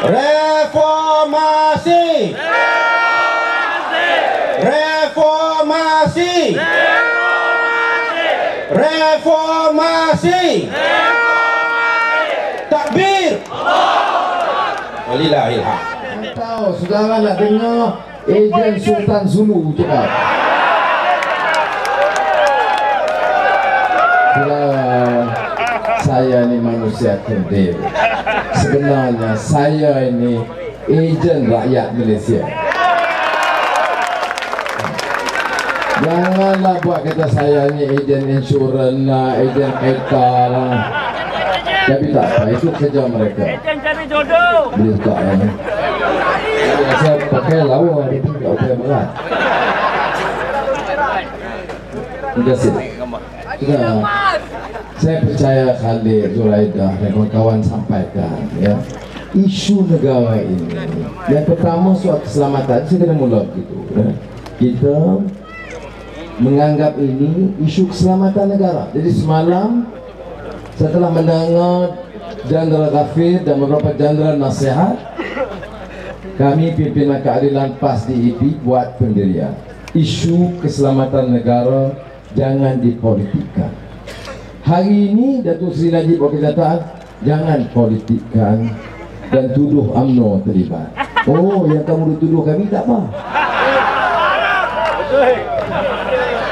Reformasi. Reformasi. Reformasi. Takbir. Walillahilham. Tahu saudara nak dengar ejen Sultan Zulu cakap. Saudara, saya ni manusia kerdil. Sebenarnya saya ini ejen rakyat Malaysia. Janganlah buat kata saya ni ejen insurans lah, ejen kereta lah. Tapi tak apa, itu kerja mereka. Ejen cari jodoh. Boleh buka ya. Saya pakai lawa pun tak pakai berat. Terima kasih. Sudah. Saya percaya Khalid, Zuraidah dan kawan-kawan sampaikan ya. Isu negara ini Yang pertama soal keselamatan Saya kena mula begitu ya. Kita menganggap ini isu keselamatan negara Jadi semalam setelah mendengar Jenderal Ghafir dan beberapa jenderal nasihat kami pimpinan keadilan PAS di IP buat pendirian isu keselamatan negara jangan dipolitikkan hari ini Datuk Seri Najib Wakil Dataan jangan politikkan dan tuduh UMNO terlibat oh yang kamu tuduh kami tak apa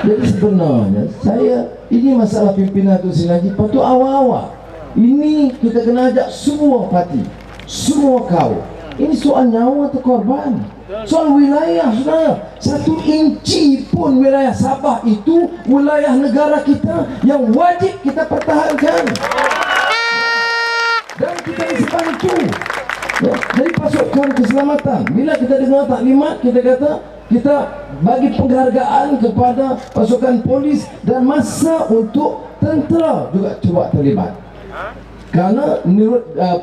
jadi sebenarnya saya ini masalah pimpinan tu lagi patut awal-awal. Ini kita kena ajak semua parti, semua kaum. Ini soal nyawa atau korban. Soal wilayah saudara. Satu inci pun wilayah Sabah itu wilayah negara kita yang wajib kita pertahankan. Dan kita simpan itu. Ya, jadi pasukan keselamatan. Bila kita dengar taklimat, kita kata kita bagi penghargaan kepada pasukan polis dan masa untuk tentera juga cuba terlibat. Karena menurut uh,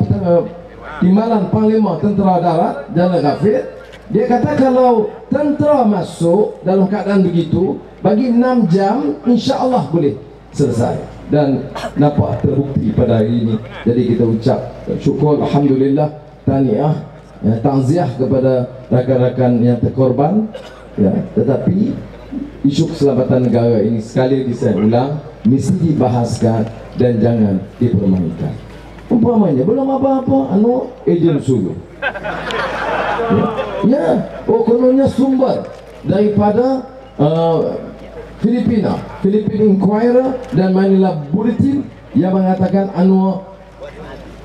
timbalan Panglima Tentera Darat Jalan Ghafir, dia kata kalau tentera masuk dalam keadaan begitu, bagi 6 jam insya-Allah boleh selesai. Dan nampak terbukti pada hari ini. Jadi kita ucap syukur alhamdulillah tahniah ya, takziah kepada rakan-rakan yang terkorban. Ya tetapi isu keselamatan negara ini sekali lagi saya ulang mesti dibahaskan dan jangan dipermainkan umpamanya belum apa-apa anu ejen sulu. Ya, ya oh kononnya sumber daripada uh, Filipina. Philippine Inquirer dan Manila Bulletin yang mengatakan anu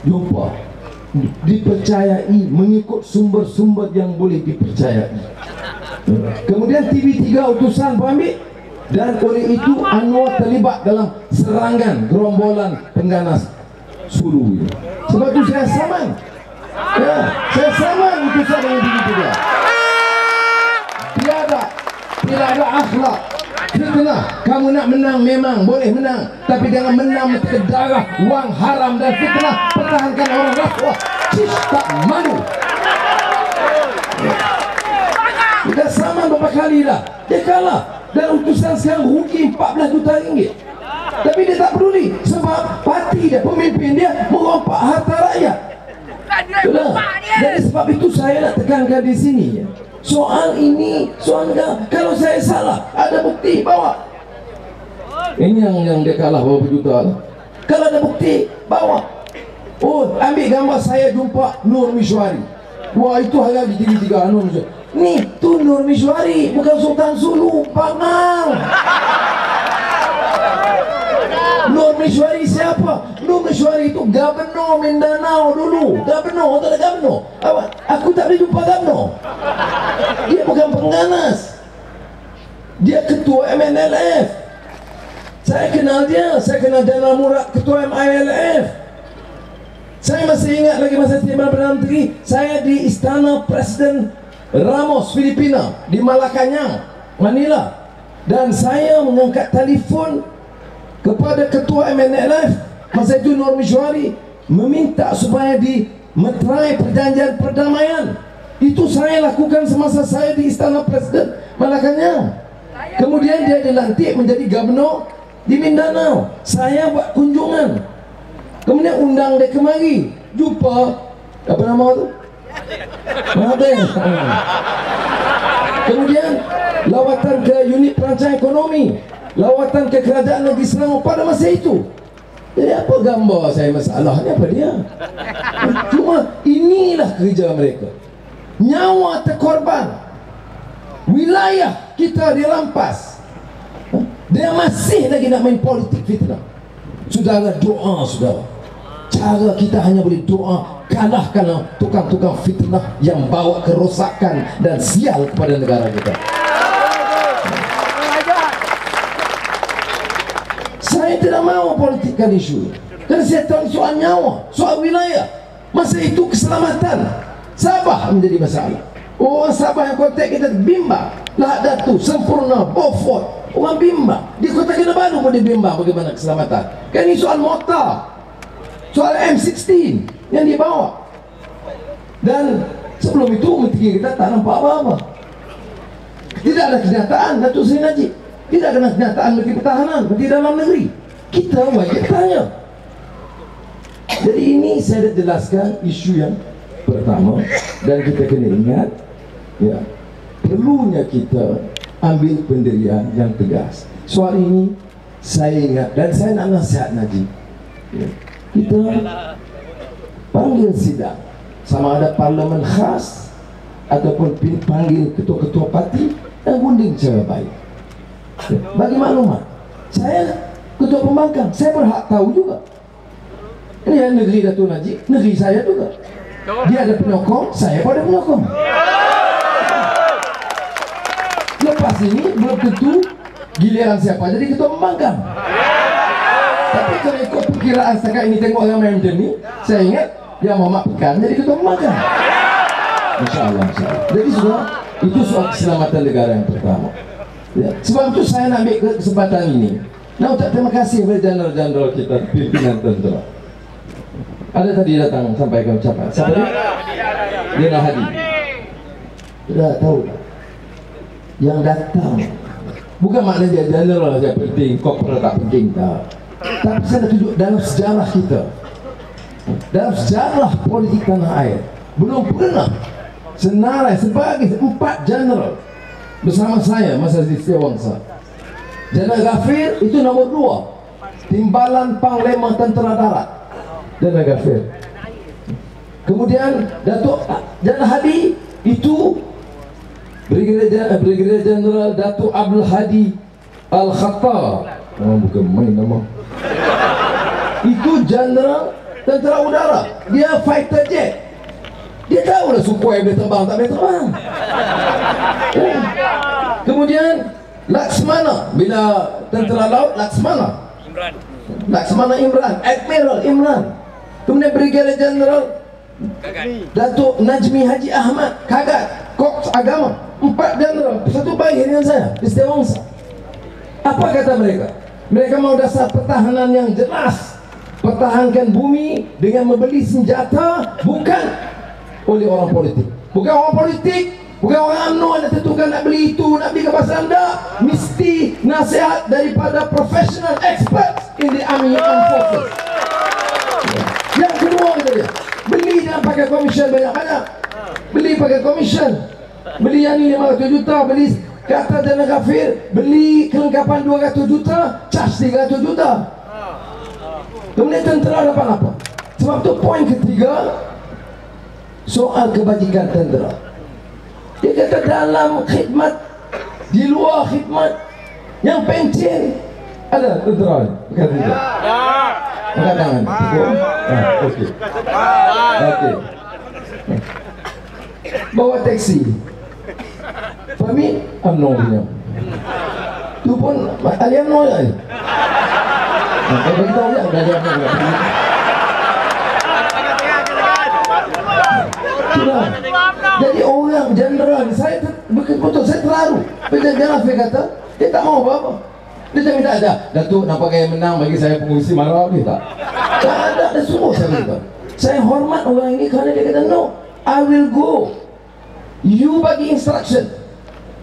jumpa. Dipercayai mengikut sumber-sumber yang boleh dipercayai. Kemudian TV3 utusan pun ambil dan oleh itu Anwar terlibat dalam serangan gerombolan pengganas Sulu ini. Sebab itu saya saman. Ya, saya saman utusan dengan TV3. Tiada, tidak ada akhlak, Fitnah, kamu nak menang memang boleh menang. Tapi jangan menang ke darah, wang haram dan fitnah Pertahankan orang rasuah Cis tak malu. Sudah sama berapa kali dah Dia kalah. Dan utusan sekarang rugi 14 juta ringgit Tapi dia tak peduli Sebab parti dia, pemimpin dia Merompak harta rakyat. Sudah. Jadi sebab itu saya nak tekankan di sini. Soal ini, soal negara Kalau saya salah, ada bukti, bawa. Ini yang yang dia kalah berapa juta lah. Kalau ada bukti, bawa. Oh, ambil gambar saya jumpa Nur Mishwari. Wah, itu harga di TV3 Nur Mishwari. Ni, tu Nur Mishwari Bukan Sultan Sulu, Pangang Nur Mishwari siapa? Nur Mishwari itu Gubernur Mindanao dulu. Gubernur, tak ada Gubernur Apa? Aku tak boleh jumpa Gubernur Dia bukan pengganas. Dia ketua MNLF Saya kenal dia. Saya kenal General Murad ketua MILF Saya masih ingat lagi masa Timbalan Perdana Menteri Saya di Istana Presiden Ramos, Filipina Di Malacanang, Manila. Dan saya mengangkat telefon kepada ketua MNLF itu Nur Mishwari meminta supaya di meterai perjanjian perdamaian. Itu saya lakukan semasa saya di istana presiden. Malacanang kemudian dia dilantik menjadi gubernur di Mindanao. Saya buat kunjungan. Kemudian undang dia kemari. Jumpa apa nama tu? Mahathir. Kemudian lawatan ke unit perancang ekonomi, lawatan ke kerajaan negeri Selangor pada masa itu. Jadi apa gambar saya masalahnya apa dia? Cuma inilah kerja mereka. Nyawa terkorban. Wilayah kita dirampas. Dia masih lagi nak main politik fitnah. Saudara doa saudara. Cara kita hanya boleh doa kalahkan tukang-tukang fitnah yang bawa kerosakan dan sial kepada negara kita. Saya tidak mahu politikkan isu Kerana saya tahu soal nyawa Soal wilayah. Masa itu keselamatan. Sabah menjadi masalah. Orang Sabah yang kontak kita Bimba. Lahad Datu Sempurna Beaufort. Orang Bimba. Di Kota Kinabalu pun dia bimbang Bagaimana keselamatan. Kan ini soal motor. Soal M16 Yang dibawa. Dan Sebelum itu Menteri kita tak nampak apa-apa. Tidak ada kenyataan Datuk Seri Najib. Tidak kena kenyataan Menteri Pertahanan Menteri Dalam Negeri Kita wajib tanya. Jadi ini saya dah jelaskan Isu yang pertama Dan kita kena ingat ya, Perlunya kita Ambil pendirian yang tegas. Soal ini Saya ingat Dan saya nak nasihat Najib. Ya, Kita Panggil sidang. Sama ada parlimen khas Ataupun panggil ketua-ketua parti Dan gunding cara baik. Bagi maklumat Saya ketua pembangkang Saya berhak tahu juga. Ini yang negeri Datuk Najib Negeri saya juga. Dia ada penyokong Saya pun ada penyokong. Lepas ini belum tentu Giliran siapa jadi ketua pembangkang. Tapi kalau ikut perkiraan setakat ini Tengok ramai macam ni Saya ingat Yang Muhammad Pekan jadi ketua pembangkang. InsyaAllah insya Jadi sudah Itu soal keselamatan negara yang pertama. Ya. Sebab itu saya nak ambil kesempatan ini Nak ucap terima kasih kepada jenderal-jenderal kita Pimpinan tentera. Ada tadi datang sampaikan ucapan. Siapa dia? Dia nak hadir. Tidak tahu. Yang datang. Bukan maknanya dia jenderal saja penting Korporal tak penting tak. Tapi saya nak tunjuk dalam sejarah kita. Dalam sejarah politik tanah air Belum pernah Senarai sebagai empat jenderal bersama saya masa di Setiawangsa. Jenderal Gafir itu nombor dua. Timbalan Panglima Tentera Darat. Jenderal Gafir. Kemudian Datuk Jenderal Hadi itu Brigadier Brigadier Jenderal Datuk Abdul Hadi Al-Khattar. Oh, bukan main nama. Itu Jenderal Tentera Udara. Dia fighter jet. Dia tahu lah Sukhoi boleh terbang tak boleh terbang. Oh. Kemudian Laksmana. Bila tentera laut Laksmana. Imran. Laksmana Imran, Admiral Imran. Kemudian Brigadier General. Datuk Najmi Haji Ahmad. Kagat. Korps Agama. Empat general. Satu bayi dengan saya. Di Setiawangsa Apa kata mereka? Mereka mau dasar pertahanan yang jelas. Pertahankan bumi Dengan membeli senjata. Bukan oleh orang politik. Bukan orang politik bukan orang UMNO nak tentukan nak beli itu nak beli kapal anda mesti nasihat daripada professional experts in the army and forces. Yang kedua kata dia beli jangan pakai komisen banyak-banyak beli pakai komisen beli yang ni 500 juta beli kata dana kafir beli kelengkapan 200 juta charge 300 juta. Kemudian tentera dapat apa? Sebab tu poin ketiga soal kebajikan tentera dia kata dalam khidmat di luar khidmat yang pencen ada tentera bukan tidak angkat tangan. Ah, okey. Okey. Bawa taksi Fahmi UMNO punya tu pun ahli UMNO je Kau beritahu je Belajar Itulah. Jadi orang jenderal saya betul saya terlalu. Jenderal saya kata dia tak mau apa-apa. Dia tak minta ada. Datuk nak pakai menang bagi saya pengurusi marah dia tak. Tak ada ada semua saya minta. Saya hormat orang ini kerana dia kata no. I will go. You bagi instruction.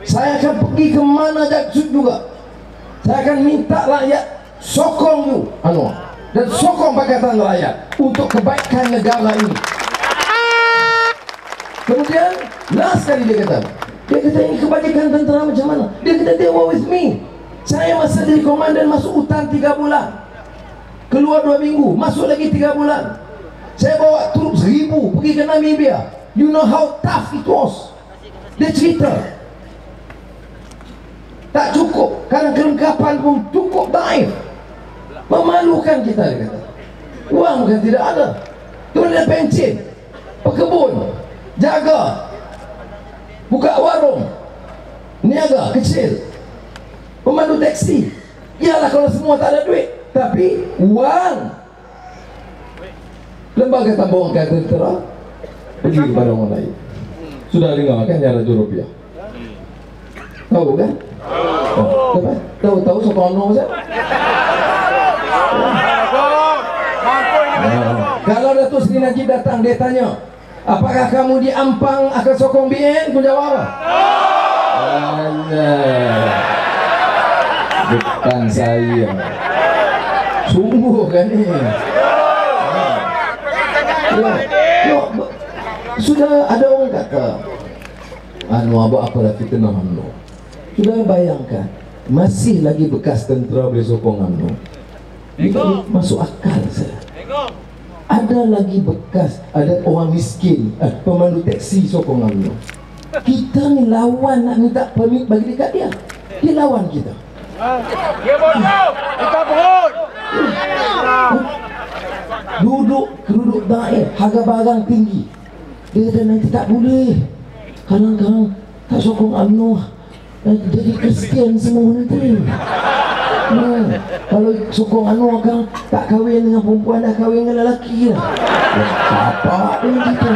Saya akan pergi ke mana jaksud juga. Saya akan minta rakyat sokong you. Anu. Dan sokong pakatan rakyat untuk kebaikan negara ini. Kemudian last kali dia kata, dia kata ini kebajikan tentera macam mana? Dia kata they were with me. Saya masa jadi komandan masuk hutan tiga bulan. Keluar dua minggu, masuk lagi tiga bulan. Saya bawa trup seribu pergi ke Namibia. You know how tough it was. Dia cerita. Tak cukup. Karena kelengkapan pun cukup daif. Memalukan kita dia kata. Uang bukan tidak ada. Kemudian pencin. Pekebun. Jaga. Buka warung. Niaga kecil. Pemandu teksi. Yalah kalau semua tak ada duit. Tapi uang. Lembaga tambang tentera pergi kepada orang lain. Sudah dengar kan cara rupiah? Tahu kan? Oh, tahu tahu nombor saya. Ah, Kalau Datuk Seri Najib datang dia tanya Apakah kamu di Ampang akan sokong BN? Kau jawab apa? Alah Bukan saya Sungguh kan ni ya. Ya, ba- Sudah ada orang kata Anu apa dah fitnah anu Sudah bayangkan Masih lagi bekas tentera boleh sokong anu Ini masuk akal saya ada lagi bekas. Ada orang miskin. Eh, pemandu teksi sokong UMNO kita ni lawan nak minta permit bagi dekat dia. Dia lawan kita. Dia bodoh. Kita bohong. duduk keruduk daer harga barang tinggi. Dia kata nanti tak boleh. Kadang-kadang tak sokong UMNO eh, jadi Kristian semua nanti Kalau sokong anu kan tak kahwin dengan perempuan dah kahwin dengan lelaki lah. Ya, Apa dia gitu.